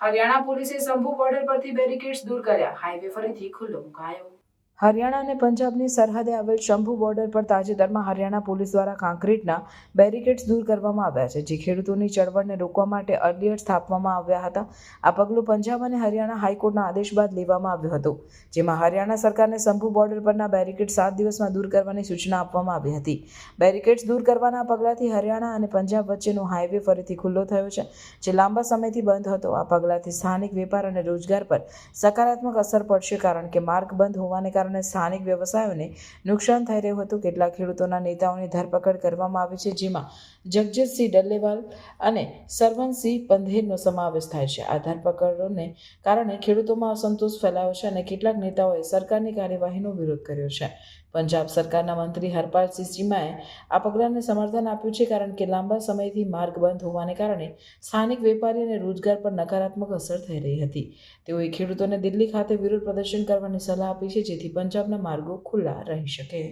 હરિયાણા પોલીસે શંભુ બોર્ડર પરથી બેરિકેડ્સ દૂર કર્યા. હાઈવે ફરીથી ખુલ્લો મુકાયો. હરિયાણા અને પંજાબની સરહદે આવેલ શંભુ બોર્ડર પર તાજેતરમાં હરિયાણા પોલીસ દ્વારા કોન્ક્રીટના બેરિકેડ્સ દૂર કરવામાં આવ્યા છે, જે ખેડૂતોની ચળવળને રોકવા માટે અર્લિયર સ્થાપવામાં આવ્યા હતા. આ પગલું પંજાબ અને હરિયાણા હાઈકોર્ટના આદેશ બાદ લેવામાં આવ્યું હતું, જેમાં હરિયાણા સરકારને શંભુ બોર્ડર પરના બેરિકેડ સાત દિવસમાં દૂર કરવાની સૂચના આપવામાં આવી હતી. બેરિકેડ્સ દૂર કરવાના પગલાંથી હરિયાણા અને પંજાબ વચ્ચેનો હાઈવે ફરીથી ખુલ્લો થયો છે, જે લાંબા સમયથી બંધ હતો. આ પગલાંથી સ્થાનિક વેપાર અને રોજગાર પર સકારાત્મક અસર પડશે, કારણ કે માર્ગ બંધ હોવાને કારણે સ્થાનિક વ્યવસાયોને નુકસાન થઈ રહ્યું હતું. કેટલાક ખેડૂતોના નેતાઓની ધરપકડ કરવામાં આવી છે, જેમાં જગજીતસિંહ ડલ્લેવાલ અને સરવનસિંહ પંધેરનો સમાવેશ થાય છે. આ ધરપકડોને કારણે ખેડૂતોમાં અસંતોષ ફેલાયો છે અને કેટલાક નેતાઓએ સરકારની કાર્યવાહીનો વિરોધ કર્યો છે. પંજાબ સરકારના મંત્રી હરપાલસિંહ ચીમાએ આ પગલાંને સમર્થન આપ્યું છે કારણ કે લાંબા સમયથી માર્ગ બંધ હોવાને કારણે સ્થાનિક વેપારી અને રોજગાર પર નકારાત્મક અસર થઈ રહી હતી. તેઓએ ખેડૂતોને દિલ્હી ખાતે વિરોધ પ્રદર્શન કરવાની સલાહ આપી છે, જેથી પંજાબના માર્ગો ખુલ્લા રહી શકે.